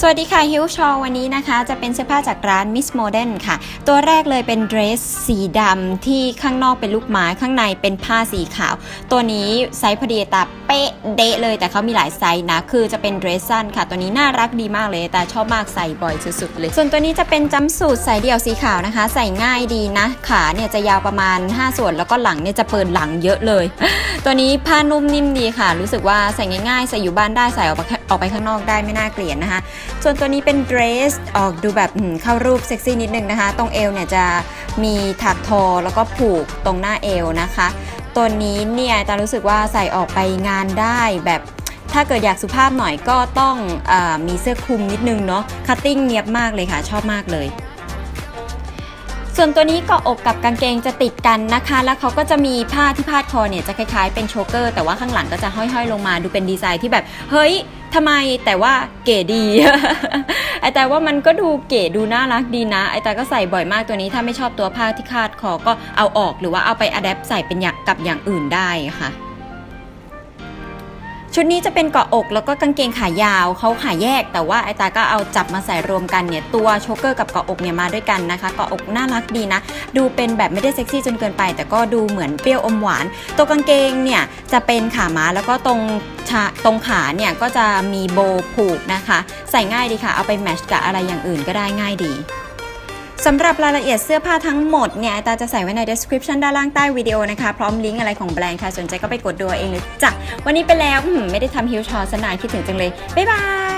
สวัสดีค่ะฮิวชอวันนี้นะคะ จะเป็นเสื้อผ้าจากร้าน Miss Modern ค่ะ ตัวแรกเลยเป็นเดรสสีดำที่ข้างนอกเป็นลูกไม้ข้างในเป็นผ้าสีขาว ตัวนี้ไซส์พอดีตาเป๊ะเดะเลย แต่เขามีหลายไซส์นะ คือจะเป็นเดรสสั้นค่ะ ตัวนี้น่ารักดีมากเลยแต่ชอบมากใส่บ่อยสุดๆเลย ส่วนตัวนี้จะเป็นจัมสูทใส่เดี่ยวสีขาวนะคะ ใส่ง่ายดีนะ ขาเนี่ยจะยาวประมาณ 5 ส่วนแล้วก็หลังเนี่ยจะเปิดหลังเยอะเลย ตัวนี้ผ้านุ่มนิ่มดีค่ะ รู้สึกว่าใส่ง่ายๆ ใส่อยู่บ้านได้ใส่ออกไปออกไปข้างนอกได้ไม่น่าเกลียดนะคะ ส่วนตัวนี้เป็นเดรสออกดูแบบเข้ารูปเซ็กซี่นิดนึงนะคะ ตรงเอวเนี่ยจะมีถักทอแล้วก็ผูกตรงหน้าเอวนะคะ ตัวนี้เนี่ยตารู้สึกว่าใส่ออกไปงานได้แบบถ้าเกิดอยากสุภาพหน่อยก็ต้องอมีเสื้อคลุมนิดนึงเนาะคัตติ้งเนียบมากเลยค่ะ ชอบมากเลย ส่วนตัวนี้เกาะอกกับกางเกงจะติดกันนะคะ แล้วเขาก็จะมีผ้าที่พาดคอเนี่ยจะคล้ายๆเป็นโชเกอร์ แต่ว่าข้างหลังก็จะห้อยๆ ลงมาดูเป็นดีไซน์ที่แบบ เฮ้ยทำไมแต่ว่าเก๋ดี ไอแต่ว่ามันก็ดูเก๋ดูน่ารักดีนะ ไอแต่ก็ใส่บ่อยมากตัวนี้ถ้าไม่ชอบตัวผ้าที่คาดคอก็เอาออกหรือว่าเอาไปอัดแอปใส่เป็นอย่างกับอย่างอื่นได้ค่ะ ชุดนี้จะเป็นเกาะอกแล้วก็กางเกงขายาวเขาขายแยก แต่ว่าไอตาก็เอาจับมาใส่รวมกันเนี่ยตัวโชเกอร์กับเกาะอกเนี่ยมาด้วยกันนะคะเกาะอกน่ารักดีนะ ดูเป็นแบบไม่ได้เซ็กซี่จนเกินไป แต่ก็ดูเหมือนเปรี้ยวอมหวาน ตัวกางเกงเนี่ยจะเป็นขาม้าแล้วก็ตรงชาตรงขาเนี่ยก็จะมีโบผูกนะคะ ใส่ง่ายดีค่ะ เอาไปแมทช์กับอะไรอย่างอื่นก็ได้ง่ายดี สำหรับรายละเอียดเสื้อผ้าทั้งหมดเนี่ยตาจะใส่ไว้ใน description ด้านล่างใต้วิดีโอนะคะ พร้อมลิงก์อะไรของแบรนด์ค่ะ สนใจก็ไปกดดูเองเลยจ้ะ วันนี้ไปแล้วอืมไม่ได้ทำฮิวชอสนานคิดถึงจังเลย บ๊ายบาย